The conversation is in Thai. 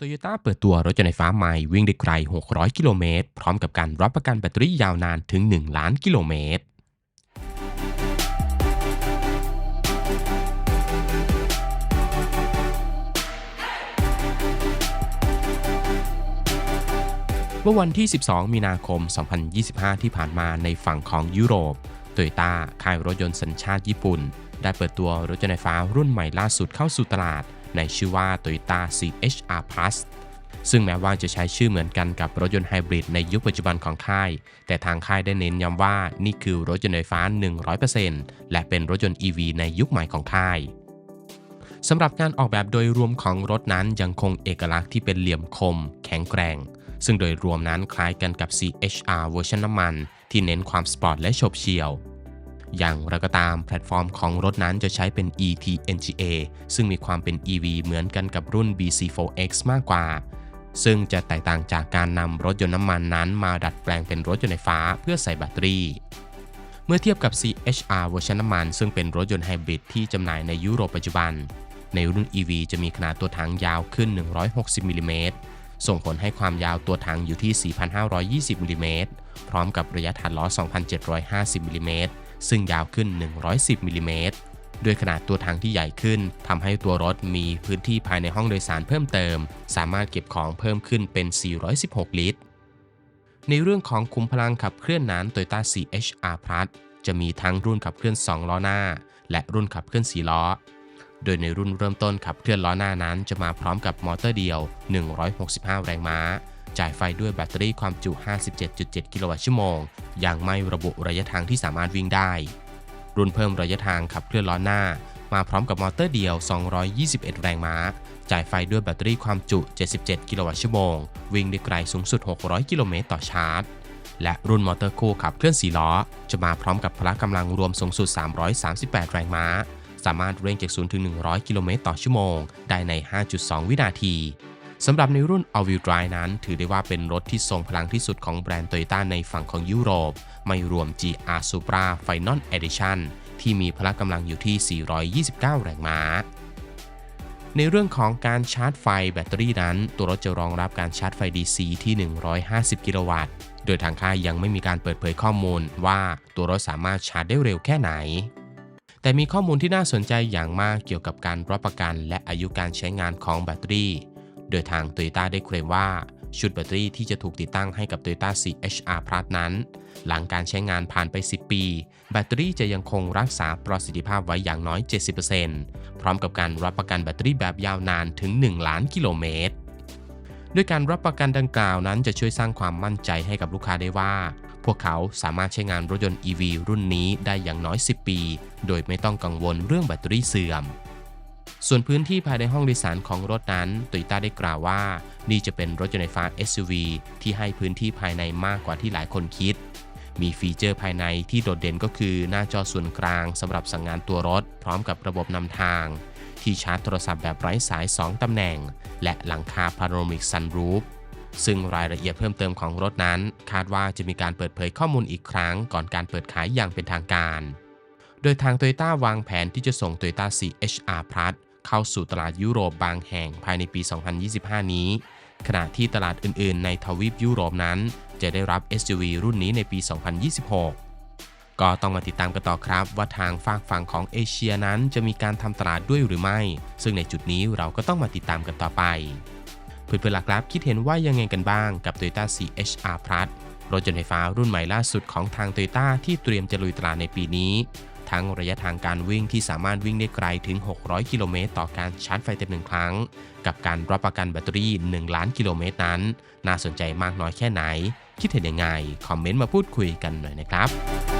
โตโยต้าเปิดตัวรถยนต์ไฟฟ้าใหม่วิ่งได้ไกล 600 กิโลเมตร พร้อมกับการรับประกันแบตเตอรี่ยาวนานถึง 1 ล้านกิโลเมตร เมื่อวันที่ 12 มีนาคม 2025 ที่ผ่านมาในฝั่งของยุโรปโตโยต้าค่ายรถยนต์สัญชาติญี่ปุ่น ได้เปิดตัวรถยนต์ไฟฟ้ารุ่นใหม่ล่าสุดเข้าสู่ตลาด ในชื่อว่า Toyota CHR Plus ซึ่งแม้ว่าจะใช้ชื่อเหมือนกันกับรถยนต์ไฮบริดในยุคปัจจุบันของค่าย แต่ทางค่ายได้เน้นย้ำว่านี่คือรถยนต์ไฟฟ้า 100%และเป็นรถยนต์ EV ในยุคใหม่ของค่ายสำหรับการออกแบบโดยรวมของรถนั้นยังคงเอกลักษณ์ที่เป็นเหลี่ยมคม แข็งแกร่ง ซึ่งโดยรวมนั้นคล้ายกันกับ CHR เวอร์ชันน้ำมัน ที่เน้นความสปอร์ตและโฉบเฉี่ยว อย่างไรก็ตามแพลตฟอร์มของรถนั้นจะใช้เป็น ETNGA ซึ่งมีความเป็น EV เหมือนกันกับรุ่น BC4X มากกว่า ซึ่งจะแตกต่างจากการนำรถยนต์น้ำมันนั้นมาดัดแปลงเป็นรถยนต์ไฟฟ้าเพื่อใส่แบตเตอรี่ เมื่อเทียบกับ CHR เวอร์ชันน้ำมัน ซึ่งเป็นรถยนต์ไฮบริดที่จำหน่ายในยุโรปปัจจุบัน ในรุ่น EV จะมีขนาดตัวถังยาวขึ้น 160มิลลิเมตรส่งผลให้ความยาวตัวถังอยู่ที่ 4,520มิลลิเมตรพร้อมกับระยะฐานล้อ 2,750มิลลิเมตร ซึ่งยาวขึ้น 110มิลลิเมตรด้วยขนาดตัวถังที่ใหญ่ขึ้นทำให้ตัวรถมีพื้นที่ภายในห้องโดยสารเพิ่มเติม สามารถเก็บของเพิ่มขึ้นเป็น 416 ลิตร ในเรื่องของคุมพลังขับเคลื่อนนั้น Toyota CHR Plus จะมีทั้งรุ่นขับเคลื่อน 2 ล้อหน้า และรุ่นขับเคลื่อน 4 ล้อ โดยในรุ่นเริ่มต้นขับเคลื่อนล้อหน้านั้น จะมาพร้อมกับมอเตอร์เดียว 165 แรงม้า จ่ายไฟด้วยแบตเตอรี่ความจุ 57.7 กิโลวัตต์ชั่วโมง ยังไม่ระบุระยะทางที่สามารถวิ่งได้ รุ่นเพิ่มระยะทางขับเคลื่อนล้อหน้า มาพร้อมกับมอเตอร์เดียว 221 แรงม้า จ่ายไฟด้วยแบตเตอรี่ความจุ 77 กิโลวัตต์ชั่วโมง วิ่งได้ไกลสูงสุด 600 กิโลเมตรต่อชาร์จ และรุ่นมอเตอร์คู่ขับเคลื่อน4ล้อ จะมาพร้อมกับพละกำลังรวมสูงสุด 338 แรงม้า สามารถเร่งจาก0ถึง100 กิโลเมตรต่อชั่วโมง ได้ใน 5.2 วินาที สำหรับในรุ่น All Wheel Drive นั้น ถือได้ว่าเป็นรถที่ทรงพลังที่สุดของแบรนด์ Toyota ในฝั่งของยุโรป ไม่รวม GR Supra Final Edition ที่มีพละกำลังอยู่ที่ 429 แรงม้า ในเรื่องของการชาร์จไฟแบตเตอรี่นั้น ตัวรถจะรองรับการชาร์จไฟ DC ที่ 150 กิโลวัตต์ โดยทางค่ายยังไม่มีการเปิดเผยข้อมูลว่าตัวรถสามารถชาร์จได้เร็วแค่ไหนแต่มีข้อมูลที่น่าสนใจอย่างมากเกี่ยวกับการรับประกันและอายุการใช้งานของแบตเตอรี่ โดยทาง Toyota ได้เคลมว่าชุดแบตเตอรี่ที่จะถูกติดตั้งให้กับ Toyota CHR Plus นั้น หลังการใช้งานผ่านไป 10 ปี แบตเตอรี่จะยังคงรักษาประสิทธิภาพไว้อย่างน้อย 70%พร้อมกับการรับประกันแบตเตอรี่แบบยาวนานถึง 1 ล้านกิโลเมตรด้วยการรับประกันดังกล่าวนั้นจะช่วยสร้างความมั่นใจให้กับลูกค้าได้ว่า พวกเขาสามารถใช้งานรถยนต์ EV รุ่นนี้ได้อย่างน้อย 10 ปี โดยไม่ต้องกังวลเรื่องแบตเตอรี่เสื่อม ส่วนพื้นที่ภายในห้องโดยสารของรถนั้นโตโยต้าได้กล่าวว่า นี่จะเป็นรถยนต์ไฟฟ้า SUV ที่ให้พื้นที่ภายในมากกว่าที่หลายคนคิด มีฟีเจอร์ภายในที่โดดเด่นก็คือหน้าจอส่วนกลางสำหรับสั่งงานตัวรถ พร้อมกับระบบนำทาง ที่ชาร์จโทรศัพท์แบบไร้สาย 2 ตำแหน่ง และหลังคาพาโนรามิกซันรูฟซึ่งรายละเอียดเพิ่มเติมของรถนั้น คาดว่าจะมีการเปิดเผยข้อมูลอีกครั้งก่อนการเปิดขายอย่างเป็นทางการ โดยทาง Toyota วางแผนที่จะส่ง Toyota CHR Plus เข้าสู่ตลาดยุโรปบางแห่งภายในปี 2025 นี้ ขณะที่ตลาดอื่นๆ ในทวีปยุโรปนั้น จะได้รับ SUV รุ่นนี้ในปี 2026 ก็ต้องมาติดตามกันต่อครับ ว่าทางฝากฝั่งของเอเชียนั้นจะมีการทำตลาดด้วยหรือไม่ ซึ่งในจุดนี้เราก็ต้องมาติดตามกันต่อไปเพื่อนๆล่ะครับ คิดเห็นว่ายังไงกันบ้างกับ Toyota CHR Plus รถยนต์ไฟฟ้ารุ่นใหม่ล่าสุดของทาง Toyota ที่เตรียมจะลุยตลาดในปีนี้ ทั้งระยะทางการวิ่งที่สามารถวิ่งได้ไกลถึง 600 กิโลเมตรต่อการชาร์จไฟเต็มหนึ่งครั้ง กับการรับประกันแบตเตอรี่ 1 ล้านกิโลเมตรนั้น น่าสนใจมากน้อยแค่ไหน คิดเห็นยังไง คอมเมนต์มาพูดคุยกันหน่อยนะครับ